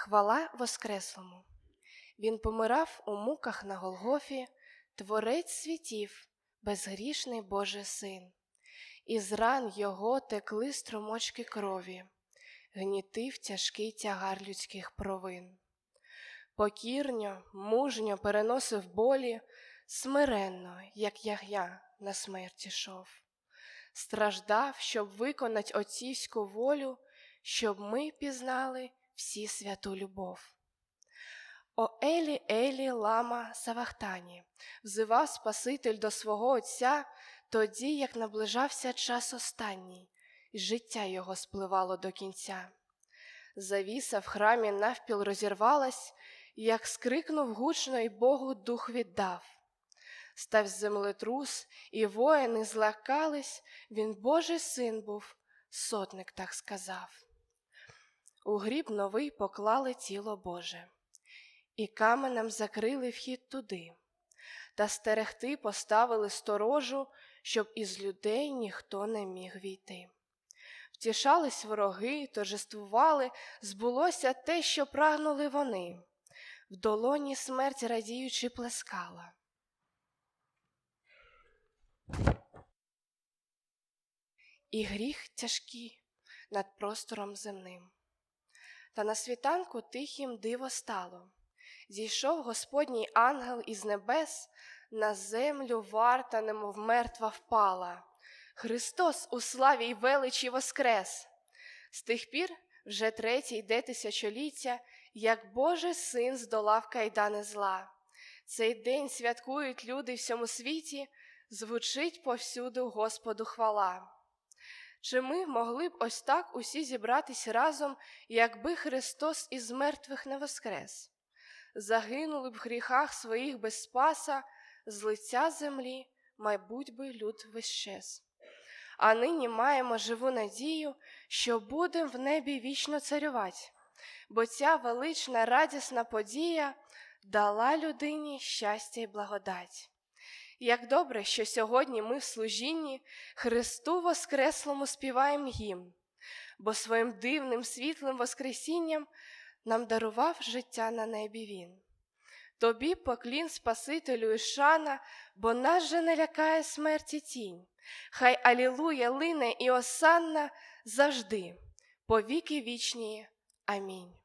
Хвала Воскреслому. Він помирав у муках на Голгофі, Творець світів, безгрішний Божий син. Із ран його текли струмочки крові, гнітив тяжкий тягар людських провин. Покірньо, мужньо переносив болі, смиренно, як ягня на смерть ішов. Страждав, щоб виконать отцівську волю, щоб ми пізнали всі святу любов. О Елі, Елі, лама Савахтані, взивав Спаситель до свого Отця тоді, як наближався час останній, і життя його спливало до кінця. Завіса в храмі навпіл розірвалась, як скрикнув гучно, і Богу дух віддав. Став землетрус, і воїни злякались, він Божий син був, сотник так сказав. У гріб новий поклали тіло Боже, і каменем закрили вхід туди, та стерегти поставили сторожу, щоб із людей ніхто не міг війти. Втішались вороги, торжествували, збулося те, що прагнули вони, в долоні смерть радіючи плескала. І гріх тяжкий над простором земним. Та на світанку тихім диво стало. Зійшов Господній ангел із небес, на землю варта, немов мертва впала. Христос у славі й величі воскрес. З тих пір вже третє йде тисячоліття, як Божий син здолав кайдани зла. Цей день святкують люди всьому світі, звучить повсюду Господу хвала. Чи ми могли б ось так усі зібратись разом, якби Христос із мертвих не воскрес? Загинули б в гріхах своїх без спаса, з лиця землі, майбуть би люд вищез. А нині маємо живу надію, що будем в небі вічно царювати, бо ця велична радісна подія дала людині щастя й благодать. Як добре, що сьогодні ми в служінні Христу Воскреслому співаємо гімн, бо своїм дивним світлим Воскресінням нам дарував життя на небі Він. Тобі поклін Спасителю і шана, бо нас же не лякає смерті тінь. Хай Алілуя лине і осанна завжди, по віки вічні. Амінь.